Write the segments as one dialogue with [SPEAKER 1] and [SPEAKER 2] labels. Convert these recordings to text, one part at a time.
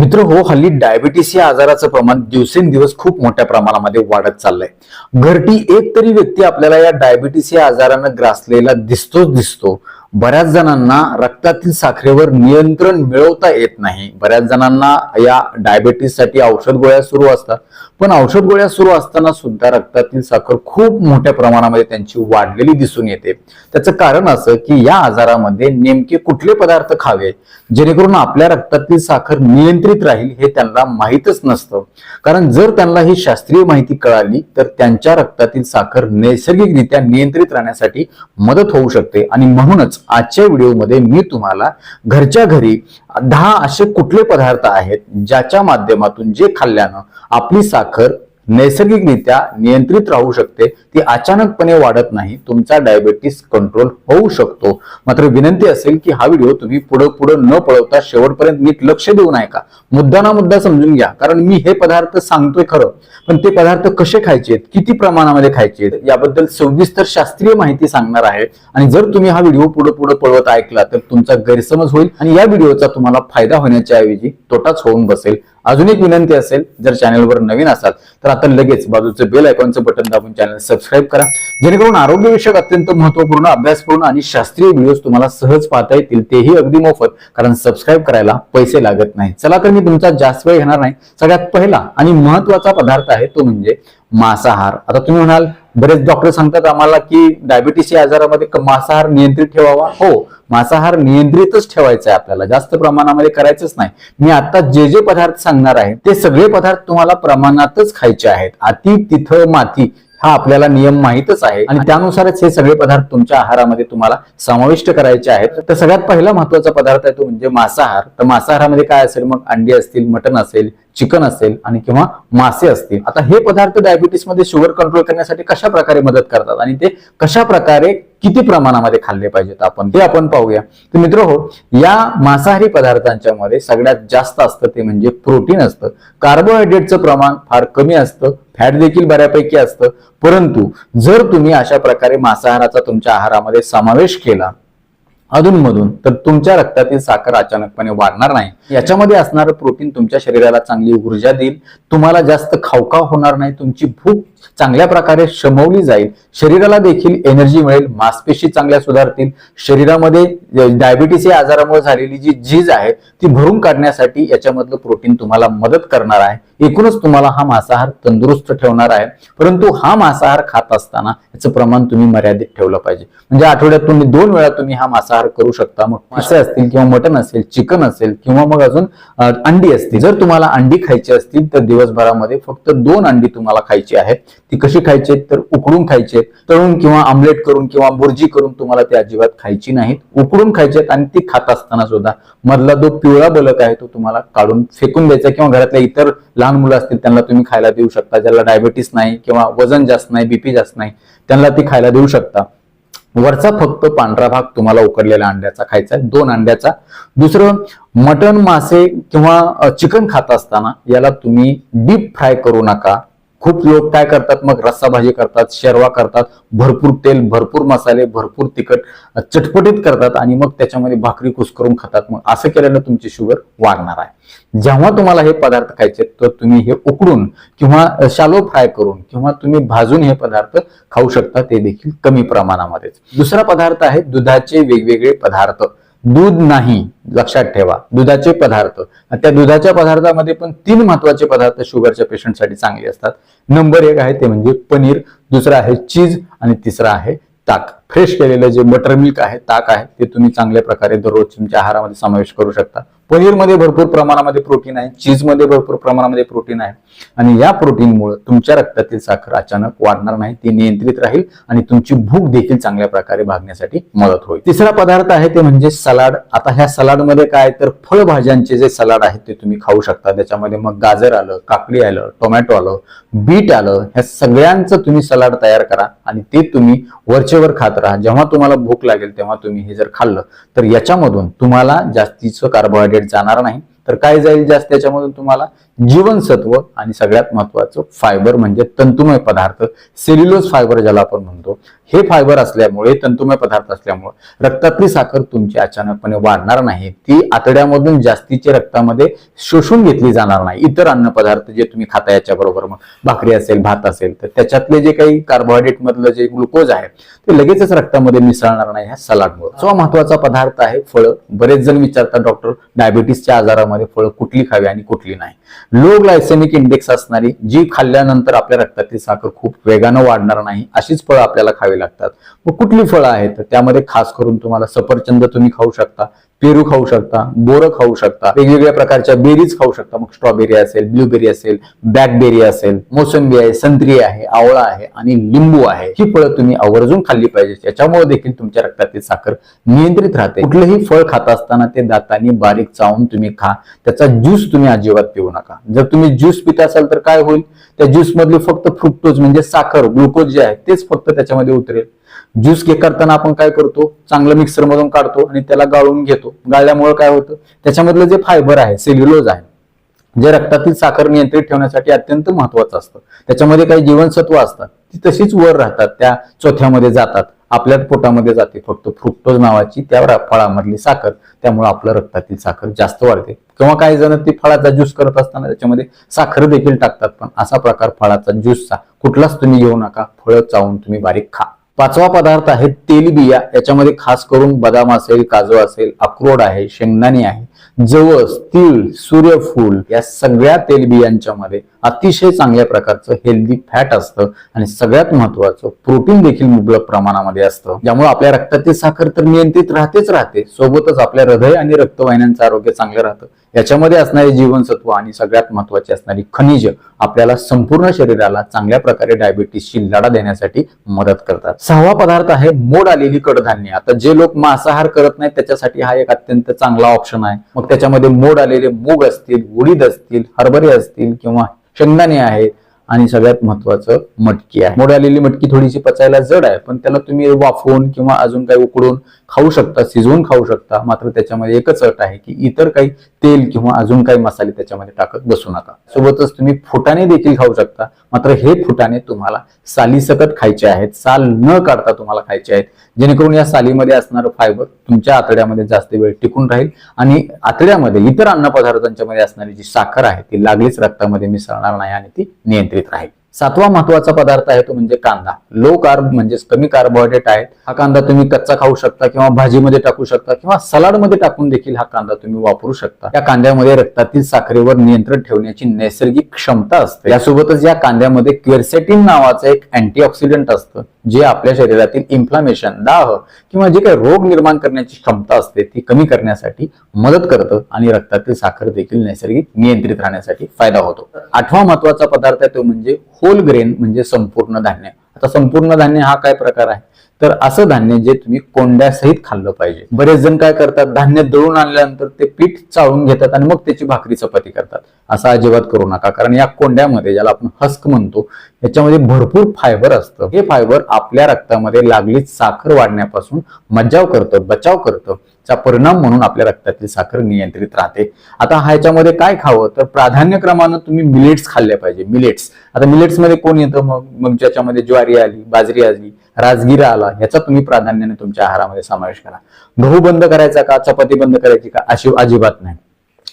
[SPEAKER 1] मित्र हो हल्ली डायबिटीस या आजाराचं प्रमाण दिवसेंदिवस खूप मोठ्या प्रमाणामध्ये वाढत चाललंय. घरटी एक तरी व्यक्ती आपल्याला या डायबिटीस या आजारानं ग्रासलेला दिसतोच दिसतो. बऱ्याच जणांना रक्तातील साखरेवर नियंत्रण मिळवता येत नाही. बऱ्याच जणांना या डायबिटीससाठी औषध गोळ्या सुरू असतात. पण औषध गोळ्या सुरू असताना सुद्धा रक्तातील साखर खूप मोठ्या प्रमाणामध्ये त्यांची वाढलेली दिसून येते. त्याचं कारण असं की या आजारामध्ये नेमके कुठले पदार्थ खावे जेणेकरून आपल्या रक्तातील साखर नियंत्रित राहील हे त्यांना माहीतच नसतं. कारण जर त्यांना ही शास्त्रीय माहिती कळाली तर त्यांच्या रक्तातील साखर नैसर्गिकरित्या नियंत्रित राहण्यासाठी मदत होऊ शकते. आणि म्हणूनच आजच्या व्हिडिओमध्ये मी तुम्हाला घरच्या घरी दहा असे कुठले पदार्थ आहेत ज्याच्या माध्यमातून जे खाल्ल्यानं आपली साखर नैसर्गिकरित्या नियंत्रित राहू शकते ती अचानकपणे वाढत नाही तुमचा डायबेटीस कंट्रोल होऊ शकतो. मात्र विनंती असेल की हा व्हिडिओ तुम्ही पुढे पुढे न पळवता शेवटपर्यंत नीट लक्ष देऊ नये का मुद्दा ना मुद्दा समजून घ्या कारण मी हे पदार्थ सांगतोय खरं पण ते पदार्थ कसे खायचे किती प्रमाणामध्ये खायचे याबद्दल सविस्तर शास्त्रीय माहिती सांगणार आहे. आणि जर तुम्ही हा व्हिडिओ पुढे पुढे पळवत ऐकला तर तुमचा गैरसमज होईल आणि या व्हिडिओचा तुम्हाला फायदा होण्याच्या ऐवजी तोटाच होऊन बसेल. अजून एक विनंती असेल जर चॅनलवर नवीन असाल तर आता लगेच बाजूचं बेल आयकॉनचं बटन दाबून चॅनल सबस्क्राईब करा. जेणेकरून आरोग्यविषयक अत्यंत महत्त्वपूर्ण अभ्यासपूर्ण आणि शास्त्रीय व्हिडिओज तुम्हाला सहज पाहता येतील तेही अगदी मोफत. कारण सबस्क्राईब करायला पैसे लागत नाही चला तर मी तुमचा जास्त वेळ घेणार नाही. सगळ्यात पहिला आणि महत्त्वाचा पदार्थ आहे तो म्हणजे मांसाहार. आता तुम्ही म्हणाल बरेच डॉक्टर सांगतात आम्हाला की डायबिटीस या आजारामध्ये मांसाहार नियंत्रित ठेवावा. हो मांसाहार नियंत्रितच ठेवायचा आहे आपल्याला. जास्त प्रमाणामध्ये करायचंच नाही. मी आता जे जे पदार्थ सांगणार आहे ते सगळे पदार्थ तुम्हाला प्रमाणातच खायचे आहेत. अति तिथं माती हा आपल्याला नियम माहीतच आहे. आणि त्यानुसारच हे सगळे पदार्थ तुमच्या आहारामध्ये तुम्हाला समाविष्ट करायचे आहेत. तर सगळ्यात पहिला महत्त्वाचा पदार्थ आहे तो म्हणजे मांसाहार. तर मांसाहारामध्ये काय असेल? मग अंडी असतील मटण असेल चिकन असेल आणि किंवा मासे असतील. आता हे पदार्थ डायबिटीसमध्ये शुगर कंट्रोल करण्यासाठी कशा प्रकारे मदत करतात आणि ते कशा प्रकारे किती प्रमाणामध्ये खाल्ले पाहिजेत आपण ते आपण पाहूया. तर मित्र हो या मांसाहारी पदार्थांच्या मध्ये सगळ्यात जास्त असतं ते म्हणजे प्रोटीन असतं. कार्बोहायड्रेटचं प्रमाण फार कमी असतं फॅट देखील बऱ्यापैकी असतं. परंतु जर तुम्ही अशा प्रकारे मांसाहाराचा तुमच्या आहारामध्ये समावेश केला अधूनमधून तर तुमच्या रक्तातील साखर अचानकपणे वाढणार नाही. याच्यामध्ये असणारं प्रोटीन तुमच्या शरीराला चांगली ऊर्जा देईल. तुम्हाला जास्त खावखाव होणार नाही. तुमची भूक चांगल्या प्रकारे शमवली जाईल. शरीराला देखील एनर्जी मिळेल मांसपेशी चांगल्या सुधारतील. शरीरामध्ये डायबिटीस या आजारामुळे झालेली जी झीज आहे ती भरून काढण्यासाठी याच्यामधलं प्रोटीन तुम्हाला मदत करणार आहे. एकूणच तुम्हाला हा मांसाहार तंदुरुस्त ठेवणार आहे. परंतु हा मांसाहार खात असताना याचं प्रमाण तुम्ही मर्यादित ठेवलं पाहिजे. म्हणजे आठवड्यात तुम्ही दोन वेळा तुम्ही हा मांसाहार करू शकता. मग मासे असतील किंवा मटण असेल चिकन असेल किंवा मग अजून अंडी असतील. जर तुम्हाला अंडी खायची असतील तर दिवसभरामध्ये फक्त दोन अंडी तुम्हाला खायची आहेत. ती कशी खायची तर उकडून खायचे तळून किंवा आमलेट करून किंवा बुर्जी करून तुम्हाला ती अजिबात खायची नाहीत. उकडून खायचे आणि ती खात असताना सुद्धा मधला जो पिवळा बलक आहे तो तुम्हाला काढून फेकून द्यायचा किंवा घरातल्या इतर लहान मुलं असतील त्यांना तुम्ही खायला देऊ शकता. ज्याला डायबिटीस नाही किंवा वजन जास्त नाही बीपी जास्त नाही त्यांना ती खायला देऊ शकता. वरचा फक्त पांढरा भाग तुम्हाला उकडलेल्या अंड्याचा खायचा आहे. दोन अंड्याचा. दुसरं मटण मासे किंवा चिकन खात असताना याला तुम्ही डीप फ्राय करू नका. खूप लोक काय करतात? मग रस्सा भाजी करतात शेरवा करतात भरपूर तेल भरपूर मसाले भरपूर तिखट चटपटीत करतात आणि मग त्याच्यामध्ये भाकरी कुसकरून खातात. मग असं केल्यानं तुमची शुगर वाढणार आहे. जेव्हा तुम्हाला हे पदार्थ खायचे तर तुम्ही हे उकडून किंवा शालो फ्राय करून किंवा तुम्ही भाजून हे पदार्थ खाऊ शकता. ते देखील कमी प्रमाणामध्येच. दुसरा पदार्थ आहे दुधाचे वेगवेगळे पदार्थ. दूध नाही लक्षात ठेवा. दुधाचे पदार्थ. त्या दुधाच्या पदार्थामध्ये पण तीन महत्त्वाचे पदार्थ शुगरच्या पेशंटसाठी चांगले असतात. नंबर एक आहे ते म्हणजे पनीर दुसरं आहे चीज आणि तिसरं आहे ताक. फ्रेश केलेलं जे बटर मिल्क आहे ताक आहे ते तुम्ही चांगल्या प्रकारे दररोज तुमच्या आहारामध्ये समावेश करू शकता. पनीरमध्ये भरपूर प्रमाणामध्ये प्रोटीन आहे चीजमध्ये भरपूर प्रमाणामध्ये प्रोटीन आहे. आणि या प्रोटीनमुळे तुमच्या रक्तातील साखर अचानक वाढणार नाही ती नियंत्रित राहील आणि तुमची भूक देखील चांगल्या प्रकारे भागण्यासाठी मदत होईल. तिसरा पदार्थ आहे ते म्हणजे सलाड. आता ह्या सलाडमध्ये काय तर फळभाज्यांचे जे सलाड आहेत ते तुम्ही खाऊ शकता. त्याच्यामध्ये मग गाजर आलं काकडी आलं टोमॅटो आलं बीट आलं ह्या सगळ्यांचं तुम्ही सलाड तयार करा आणि ते तुम्ही वरचेवर खात राहा जेव्हा तुम्हाला भूक लागेल तेव्हा तुम्ही हे जर खाल्लं तर याच्यामधून तुम्हाला जास्तीचं कार्बोहायड्रेट जाणार नाही. तर काय जाईल जास्त त्याच्यामधून तुम्हाला? जीवनसत्व आणि सगळ्यात महत्वाचं फायबर म्हणजे तंतुमय पदार्थ. सेल्युलोज फायबर ज्याला आपण म्हणतो हे फायबर असल्यामुळे तंतुमय पदार्थ असल्यामुळे रक्तातली साखर तुमची अचानकपणे वाढणार नाही. ती आतड्यामधून जास्तीचे रक्तामध्ये शोषून घेतली जाणार नाही. इतर अन्न पदार्थ जे तुम्ही खाता याच्या बरोबर मग भाकरी असेल भात असेल तर त्याच्यातले जे काही कार्बोहायड्रेट मधलं जे ग्लुकोज आहे ते लगेचच रक्तामध्ये मिसळणार नाही ह्या सलाडमुळे. जो महत्त्वाचा पदार्थ आहे फळं. बरेच जण विचारतात डॉक्टर डायबिटीसच्या आजारामध्ये फळं कुठली खावी आणि कुठली नाही? लो ग्लायसेमिक इंडेक्स असणारी जी खाल्ल्यानंतर आपल्या रक्तातली साखर खूप वेगानं वाढणार नाही अशीच फळं आपल्याला खावी लागतात. मग कुठली फळं आहेत? त्यामध्ये खास करून तुम्हाला सफरचंद तुम्ही खाऊ शकता पेरू खाऊ शकता बोरं खाऊ शकता वेगवेगळ्या प्रकारच्या बेरीज खाऊ शकता. मग स्ट्रॉबेरी असेल ब्लूबेरी असेल ब्लॅकबेरी असेल मोसंबी आहे संत्री आहे आवळा आहे आणि लिंबू आहे. ही फळं तुम्ही आवर्जून खाल्ली पाहिजे. याच्यामुळे देखील तुमच्या रक्तातील साखर नियंत्रित राहते. कुठलंही फळ खात असताना ते दातांनी बारीक चावून तुम्ही खा. त्याचा ज्यूस तुम्ही अजिबात पिऊ नका. जर तुम्ही ज्यूस पित असाल तर काय होईल? त्या ज्यूस मधली फक्त फ्रुक्टोज म्हणजे साखर ग्लुकोज जे आहे तेच फक्त त्याच्यामध्ये उतरेल. ज्यूस के करताना आपण काय करतो? चांगलं मिक्सर मधून काढतो आणि त्याला गाळून घेतो. गाळल्यामुळे काय होतं? त्याच्यामधलं जे फायबर आहे सेल्युलोज आहे जे रक्तातील साखर नियंत्रित ठेवण्यासाठी अत्यंत महत्वाचं असतं. त्याच्यामध्ये काही जीवनसत्व असतात ती तशीच वर राहतात त्या चोथ्यामध्ये जातात आपल्या पोटामध्ये जाते. फक्त फ्रुक्टोज नावाची त्या फळामधली साखर त्यामुळे आपलं रक्तातील साखर जास्त वाढते. किंवा काही जण ती फळाचा ज्यूस करत असताना त्याच्यामध्ये साखर देखील टाकतात पण असा प्रकार फळाचा ज्यूसचा कुठलाच तुम्ही घेऊ नका. फळं चावून तुम्ही बारीक खा. पाचवा पदार्थ आहे तेलबिया. याच्यामध्ये खास करून बदाम असेल काजू असेल अक्रोड आहे शेंगदाणे आहे जवस तीळ सूर्यफूल या सगळ्या तेलबियांच्या मध्ये अतिशय चांगल्या प्रकारचं हेल्दी फॅट असतं आणि सगळ्यात महत्वाचं प्रोटीन देखील मुबलक प्रमाणामध्ये असतं. ज्यामुळे आपल्या रक्तातील साखर तर नियंत्रित राहतेच राहते. सोबतच आपल्या हृदय आणि रक्तवाहिन्यांचं आरोग्य चांगलं राहतं. याच्यामध्ये असणारे जीवनसत्व आणि सगळ्यात महत्वाची असणारी खनिज आपल्याला संपूर्ण शरीराला चांगल्या प्रकारे डायबिटीसची लढा देण्यासाठी मदत करतात. सहावा पदार्थ आहे मोड आलेली कडधान्य. आता जे लोक मांसाहार करत नाहीत त्याच्यासाठी हा एक अत्यंत चांगला ऑप्शन आहे. मग त्याच्यामध्ये मोड आलेले मूग असतील उडीद असतील हरभरे असतील किंवा शेंगदाणे आहेत आणि सगळ्यात महत्वाचं मटकी आहे. मोड आलेली मटकी थोडीशी पचायला जड आहे पण त्याला तुम्ही वाफवून किंवा अजून काही उकडून खाऊ शकता शिजवून खाऊ शकता मात्र त्याच्यामध्ये एकच अट आहे की इतर काही तेल किंवा अजून काही मसाले त्याच्यामध्ये टाकत बसू नका. सोबतच तुम्ही फुटाणे देखील खाऊ शकता मात्र हे फुटाणे तुम्हाला सालीसकट खायचे आहेत साल न काढता तुम्हाला खायचे आहेत. जेणेकरून या सालीमध्ये असणारं फायबर तुमच्या आतड्यामध्ये जास्त वेळ टिकून राहील आणि आतड्यामध्ये इतर अन्नपदार्थांच्या मध्ये असणारी जी साखर आहे ती लागलीच रक्तामध्ये मिसळणार नाही आणि ती नियंत्रित राहील. सातवा महत्त्वाचा पदार्थ आहे तो म्हणजे कांदा. लो कार्ब म्हणजेच कमी कार्बोहायड्रेट आहे हा कांदा तुम्ही कच्चा खाऊ शकता किंवा भाजीमध्ये टाकू शकता किंवा सलाडमध्ये टाकून देखील हा कांदा तुम्ही वापरू शकता. या कांद्यामध्ये रक्तातील साखरेवर नियंत्रण ठेवण्याची नैसर्गिक क्षमता असते. यासोबतच या कांद्यामध्ये क्वेरसेटिन नावाचं एक अँटीऑक्सिडंट असतं जे आपल्या शरीरातील इन्फ्लामेशन दाह किंवा जे काही रोग निर्माण करण्याची क्षमता असते ती कमी करण्यासाठी मदत करतं आणि रक्तातील साखर देखील नैसर्गिक नियंत्रित राहण्यासाठी फायदा होतो. आठवा महत्त्वाचा पदार्थ आहे तो म्हणजे होल ग्रेन म्हणजे संपूर्ण धान्य. आता संपूर्ण धान्य हा काय प्रकार आहे? तर असं धान्य जे तुम्ही कोंड्यासहित खाल्लं पाहिजे. बरेच जण काय करतात? धान्य दळून आणल्यानंतर ते पीठ चाळून घेतात आणि मग त्याची भाकरी चपाती करतात. असा अजिबात करू नका. कारण या कोंड्यामध्ये ज्याला आपण हस्क म्हणतो याच्यामध्ये भरपूर फायबर असतं. हे फायबर आपल्या रक्तामध्ये लागलीच साखर वाढण्यापासून मज्जाव करतं बचाव करतं. चा परिणाम म्हणून आपल्या रक्तातील साखर नियंत्रित राहते. आता ह्याच्यामध्ये काय खावं? तर प्राधान्यक्रमानं तुम्ही मिलेट्स खाल्ले पाहिजे. मिलेट्स आता मिलेट्समध्ये कोण येतं मग? मग ज्याच्यामध्ये ज्वारी आली बाजरी आली राजगिरा आला ह्याचा तुम्ही प्राधान्याने तुमच्या आहारामध्ये समावेश करा. गहू बंद करायचा का? चपाती बंद करायची का? अशी अजिबात नाही.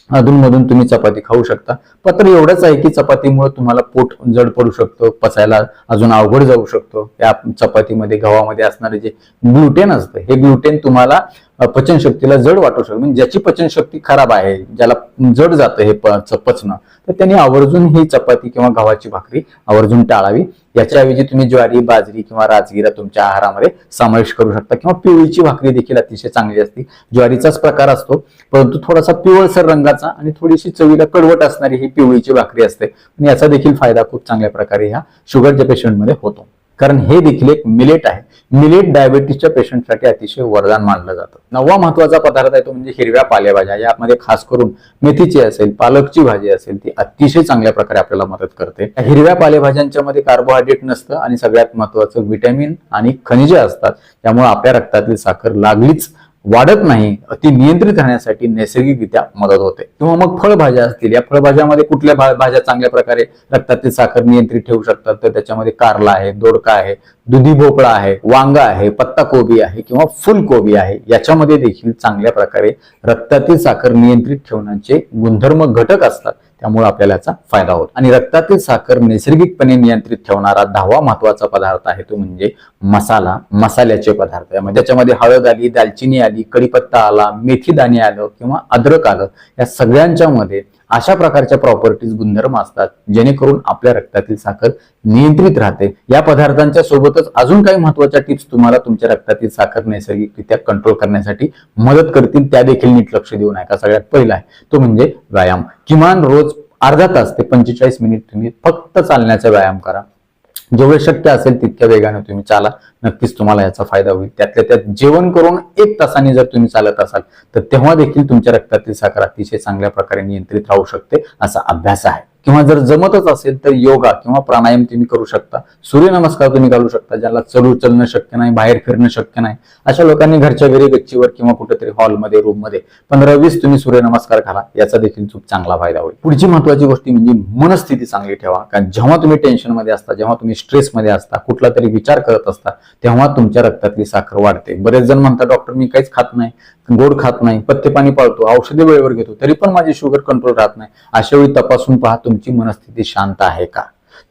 [SPEAKER 1] अधूनमधून तुम्ही चपाती खाऊ शकता. पत्र एवढंच आहे की चपातीमुळे तुम्हाला पोट जड पडू शकतं पचायला अजून अवघड जाऊ शकतो. या चपातीमध्ये गव्हामध्ये असणारे जे ग्लुटेन असतं हे ग्लुटेन तुम्हाला पचनशक्तीला जड वाटू शकतो म्हणजे ज्याची पचनशक्ती खराब आहे ज्याला जड जातं हे प- पचणं तर त्यांनी आवर्जून ही चपाती किंवा गव्हाची भाकरी आवर्जून टाळावी. याच्याऐवजी तुम्ही ज्वारी बाजरी किंवा राजगिरा तुमच्या आहारामध्ये समावेश करू शकता किंवा पिवळीची भाकरी देखील अतिशय चांगली असते. ज्वारीचाच प्रकार असतो परंतु थोडासा पिवळसर रंगाचा आणि थोडीशी चवीला कडवट असणारी ही पिवळीची भाकरी असते. आणि याचा देखील फायदा खूप चांगल्या प्रकारे ह्या शुगरच्या पेशंटमध्ये होतो. कारण हे देखील एक मिलेट आहे. मिलेट डायबिटीसच्या पेशंटसाठी अतिशय वरदान मानलं जातं. नववा महत्त्वाचा पदार्थ आहे तो म्हणजे हिरव्या पालेभाज्या. यामध्ये खास करून मेथीची असेल पालकची भाजी असेल ती अतिशय चांगल्या प्रकारे आपल्याला मदत करते. हिरव्या पालेभाज्यांच्या मध्ये कार्बोहायड्रेट नसतं आणि सगळ्यात महत्वाचं व्हिटॅमिन आणि खनिजे असतात. त्यामुळे आपल्या रक्तातील साखर लागलीच वाढत नाही ती नियंत्रित राहण्यासाठी नैसर्गिकरित्या मदत होते. किंवा मग फळभाज्या असतील या फळभाज्यामध्ये कुठल्या भाज्या चांगल्या प्रकारे रक्तातील साखर नियंत्रित ठेवू शकतात तर त्याच्यामध्ये कारला आहे दोडका आहे दुधी भोपळा आहे वांगा आहे पत्ता कोबी आहे किंवा फुलकोबी आहे याच्यामध्ये देखील चांगल्या प्रकारे रक्तातील साखर नियंत्रित ठेवण्याचे गुणधर्म घटक असतात. त्यामुळे आपल्याला याचा फायदा होतो. आणि रक्तातील साखर नैसर्गिकपणे नियंत्रित ठेवणारा दहावा महत्त्वाचा पदार्थ आहे तो म्हणजे मसाला मसाल्याचे पदार्थ. यामध्ये त्याच्यामध्ये हळद आली दालचिनी आली कढीपत्ता आला मेथी दाणे आलं किंवा अद्रक आलं या सगळ्यांच्या मध्ये अशा प्रकारच्या प्रॉपर्टीज गुणधर्म असतात जेणेकरून आपल्या रक्तातील साखर नियंत्रित राहते. या पदार्थांच्या सोबतच अजून काही महत्त्वाच्या टिप्स तुम्हाला तुमच्या रक्तातील साखर नैसर्गिकरित्या कंट्रोल करण्यासाठी मदत करतील त्या देखील नीट लक्ष देऊ नका सगळ्यात पहिला आहे तो म्हणजे व्यायाम. किमान रोज अर्धा तास ते पंचेचाळीस मिनिट तुम्ही फक्त चालण्याचा व्यायाम करा. जेवढे शक्य असेल तितक्या वेगाने तुम्ही चाला. नक्कीच तुम्हाला याचा फायदा होईल. त्यातल्या त्यात जेवण करून एक तासाने जर तुम्ही चालत असाल तर तेव्हा देखील तुमच्या रक्तातील साखर अतिशय चांगल्या प्रकारे नियंत्रित राहू शकते असा अभ्यास आहे. किंवा जर जमतच असेल तर योगा किंवा प्राणायाम तुम्ही करू शकता. सूर्यनमस्कार तुम्ही घालू शकता ज्याला चलू चलणं शक्य नाही बाहेर फिरणं शक्य नाही. अशा लोकांनी घरच्या घरी गच्चीवर किंवा कुठेतरी हॉलमध्ये रूममध्ये पंधरा वीस तुम्ही सूर्यनमस्कार घाला. याचा देखील खूप चांगला फायदा होईल. पुढची महत्वाची गोष्ट म्हणजे मनस्थिती चांगली ठेवा. कारण जेव्हा तुम्ही टेन्शनमध्ये असता जेव्हा तुम्ही स्ट्रेसमध्ये असता कुठला तरी विचार करत असता तेव्हा तुमच्या रक्तातली साखर वाढते. बरेच जण म्हणतात डॉक्टर मी काहीच खात नाही. गोड खात नाही पत्ते पाणी पाळतो औषधे वेळेवर घेतो तरी पण माझी शुगर कंट्रोल राहत नाही. अशा वेळी तपासून पहा तुमची मनस्थिती शांत आहे का?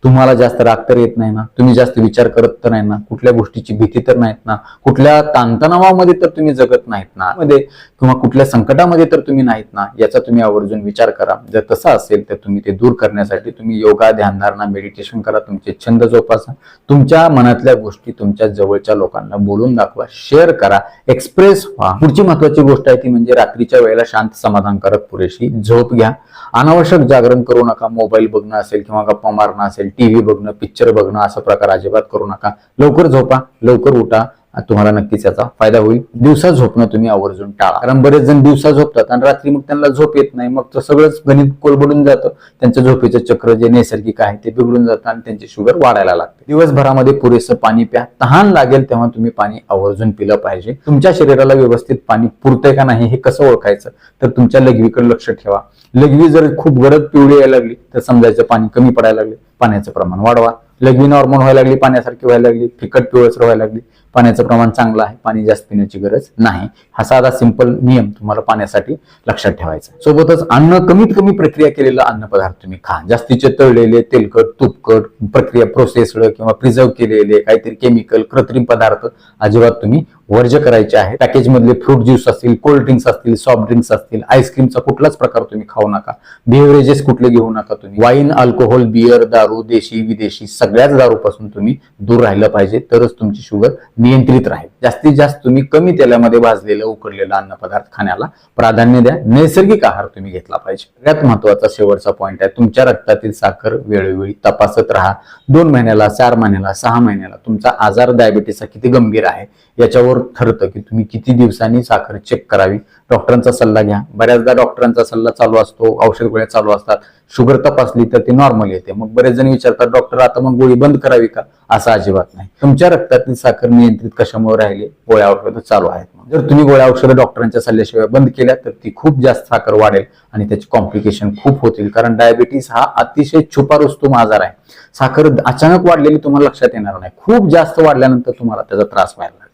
[SPEAKER 1] तुम्हाला जास्त राग तर येत नाही ना? तुम्ही जास्त विचार करत तर नाही ना? कुठल्या गोष्टीची भीती तर नाहीत ना? कुठल्या ताणतणावामध्ये तर तुम्ही जगत नाहीत ना? मध्ये किंवा कुठल्या संकटामध्ये तर तुम्ही नाहीत ना? याचा तुम्ही आवर्जून विचार करा. जर तसं असेल तर तुम्ही ते दूर करण्यासाठी तुम्ही योगा ध्यानधारणा मेडिटेशन करा. तुमचे छंद जोपासा. तुमच्या मनातल्या गोष्टी तुमच्या जवळच्या लोकांना बोलून दाखवा. शेअर करा. एक्सप्रेस व्हा. पुढची महत्वाची गोष्ट आहे ती म्हणजे रात्रीच्या वेळेला शांत समाधानकारक पुरेशी झोप घ्या. अनावश्यक जागरण करू नका. मोबाईल बघणं असेल किंवा गप्पा मारणं असेल टीव्ही बघणं पिक्चर बघणं असा प्रकार अजिबात करू नका. लवकर झोपा लवकर उठा. तुम्हाला नक्कीच याचा फायदा होईल. दिवसा झोपणं तुम्ही आवर्जून टाळा. कारण बरेच जण दिवसा झोपतात आणि रात्री मग त्यांना झोप येत नाही. मग तर सगळंच गणित कोलबडून जातं. त्यांचं झोपेचं चक्र जे नैसर्गिक आहे ते बिघडून जातं आणि त्यांची शुगर वाढायला लागते. दिवसभरामध्ये पुरेसं पाणी प्या. तहान लागेल तेव्हा तुम्ही पाणी आवर्जून पिलं पाहिजे. तुमच्या शरीराला व्यवस्थित पाणी पुरतंय का नाही हे कसं ओळखायचं? तर तुमच्या लघवीकडे लक्ष ठेवा. लघवी जर खूप गरज पिवळी यायला लागली तर समजायचं पाणी कमी पडायला लागले. पाण्याचं प्रमाण वाढवा. लघवी नॉर्मल व्हायला लागली पाण्यासारखी व्हायला लागली फिकट पिवळसर व्हायला लागली. पाण्याचं प्रमाण चांगलं आहे पाणी जास्त पिण्याची गरज नाही. हा साधा सिंपल नियम तुम्हाला पाण्यासाठी लक्षात ठेवायचा सोबतच अन्न कमीत कमी प्रक्रिया केलेलं अन्न पदार्थ तुम्ही खा. जास्तीचे तळलेले तेलकट तुपकट प्रक्रिया प्रोसेसड किंवा प्रिझर्व केलेले काहीतरी केमिकल कृत्रिम पदार्थ अजिबात तुम्ही वर्ज करायचे आहे पॅकेजमधले फ्रूट ज्यूस असतील कोल्ड ड्रिंक्स असतील सॉफ्ट ड्रिंक्स असतील आईस्क्रीमचा कुठलाच प्रकार तुम्ही खाऊ नका. बिव्हरेजेस कुठले घेऊ नका तुम्ही. वाईन अल्कोहोल बियर दारू देशी विदेशी सगळ्याच दारूपासून तुम्ही दूर राहिलं पाहिजे तरच तुमची शुगर नियंत्रित राहील. जास्तीत जास्त तुम्ही कमी तेलामध्ये भाजलेलं उकडलेलं अन्न पदार्थ खाण्याला प्राधान्य द्या. नैसर्गिक आहार तुम्ही घेतला पाहिजे. सगळ्यात महत्त्वाचा शेवटचा पॉईंट आहे तुमच्या रक्तातील साखर वेळोवेळी तपासत राहा. दोन महिन्याला चार महिन्याला सहा महिन्याला तुमचा आजार डायबिटीसचा किती गंभीर आहे याच्यावर ठरतं की तुम्ही किती दिवसांनी साखर चेक करावी. डॉक्टरांचा सल्ला घ्या. बऱ्याचदा डॉक्टरांचा सल्ला चालू असतो. औषध गोळ्या चालू असतात. शुगर तपासली तर ती नॉर्मल येते. मग बरेच जण विचारतात डॉक्टर आता मग गोळी बंद करावी का? असं अजिबात नाही. तुमच्या रक्तातील साखर नियंत्रित कशामुळे राहिली? गोळ्या औषधं चालू आहेत जर तुम्ही गोळ्या औषधं डॉक्टरांच्या सल्ल्याशिवाय बंद केल्या तर ती खूप जास्त साखर वाढेल आणि त्याची कॉम्प्लिकेशन खूप होतील. कारण डायबिटीस हा अतिशय छुपा रुस्तुम आजार आहे. साखर अचानक वाढलेली तुम्हाला लक्षात येणार नाही. खूप जास्त वाढल्यानंतर तुम्हाला त्याचा त्रास व्हायला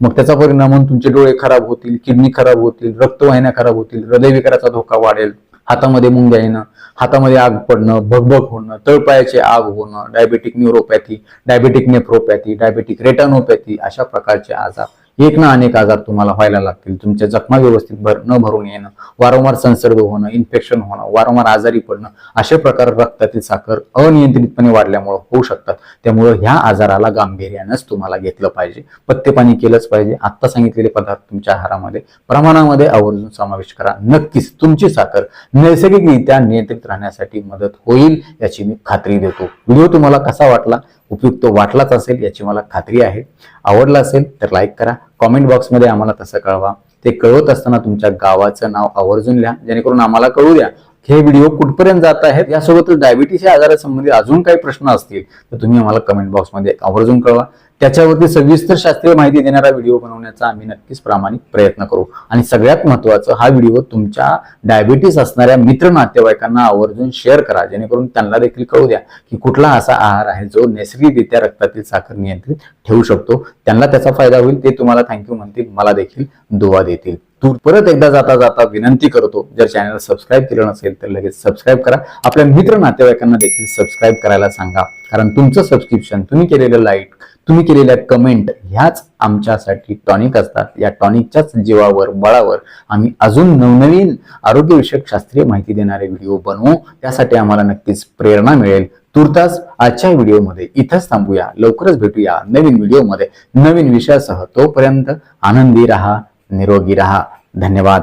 [SPEAKER 1] मग त्याचा परिणाम म्हणून तुमचे डोळे खराब होतील किडनी खराब होतील रक्तवाहिन्या खराब होतील हृदयविकाराचा धोका वाढेल हातामध्ये मुंग्या येणं हातामध्ये आग पडणं भगभग होणं तळपायाचे आग होणं diabetic neuropathy diabetic nephropathy diabetic retinopathy अशा प्रकारचे आजार. एक ना अनेक आजार तुम्हाला व्हायला लागतील. तुमच्या जखमा व्यवस्थित भर न भरून येणं वारंवार संसर्ग होणं इन्फेक्शन होणं वारंवार आजारी पडणं अशा प्रकार रक्तातील साखर अनियंत्रितपणे वाढल्यामुळे होऊ शकतात. त्यामुळे ह्या आजाराला गांभीर्यानंच तुम्हाला घेतलं पाहिजे. पत्तेपाणी केलंच पाहिजे. आत्ता सांगितलेले पदार्थ तुमच्या आहारामध्ये प्रमाणामध्ये आवर्जून समावेश करा. नक्कीच तुमची साखर नैसर्गिकरित्या नियंत्रित राहण्यासाठी मदत होईल याची मी खात्री देतो. व्हिडिओ तुम्हाला कसा वाटला उपयुक्त वाटलाच असेल याची मला खात्री आहे. आवडला असेल तर लाईक करा. कॉमेंट बॉक्समध्ये आम्हाला तसं कळवा. ते कळवत असताना तुमच्या गावाचं नाव आवर्जून लिहा. जेणेकरून आम्हाला कळू द्या हे व्हिडिओ कुठपर्यंत जात आहेत. यासोबतच डायबिटीस या आजारासंबंधी अजून काही प्रश्न असतील तर तुम्ही आम्हाला कमेंट बॉक्समध्ये आवर्जून कळवा. त्याच्यावरती सविस्तर शास्त्रीय माहिती देणारा व्हिडिओ बनवण्याचा आम्ही नक्कीच प्रामाणिक प्रयत्न करू. आणि सगळ्यात महत्वाचं हा व्हिडिओ तुमच्या डायबिटीस असणाऱ्या मित्र नातेवाईकांना आवर्जून शेअर करा जेणेकरून त्यांना देखील कळू द्या की कुठला असा आहार आहे जो नैसर्गिकरित्या रक्तातील साखर नियंत्रित ठेवू शकतो. त्यांना त्याचा फायदा होईल ते तुम्हाला थँक्यू म्हणतील मला देखील दुवा देतील. तू परत एकदा जाता जाता विनंती करतो जर चॅनल सबस्क्राईब केलं नसेल तर लगेच सबस्क्राईब करा. आपल्या मित्र नातेवाईकांना देखील सबस्क्राईब करायला सांगा कारण तुमचं सबस्क्रिप्शन तुम्ही केलेलं लाईक तुम्ही केलेल्या कमेंट ह्याच आमच्यासाठी टॉनिक असतात. या टॉनिकच्याच जीवावर बळावर आम्ही अजून नवनवीन आरोग्यविषयक शास्त्रीय माहिती देणारे व्हिडिओ बनवू. त्यासाठी आम्हाला नक्कीच प्रेरणा मिळेल. तुर्तास आजच्या व्हिडिओमध्ये इथंच थांबूया. लवकरच भेटूया नवीन व्हिडिओमध्ये. नवीन विषयासह तोपर्यंत आनंदी राहा निरोगी राहा. धन्यवाद.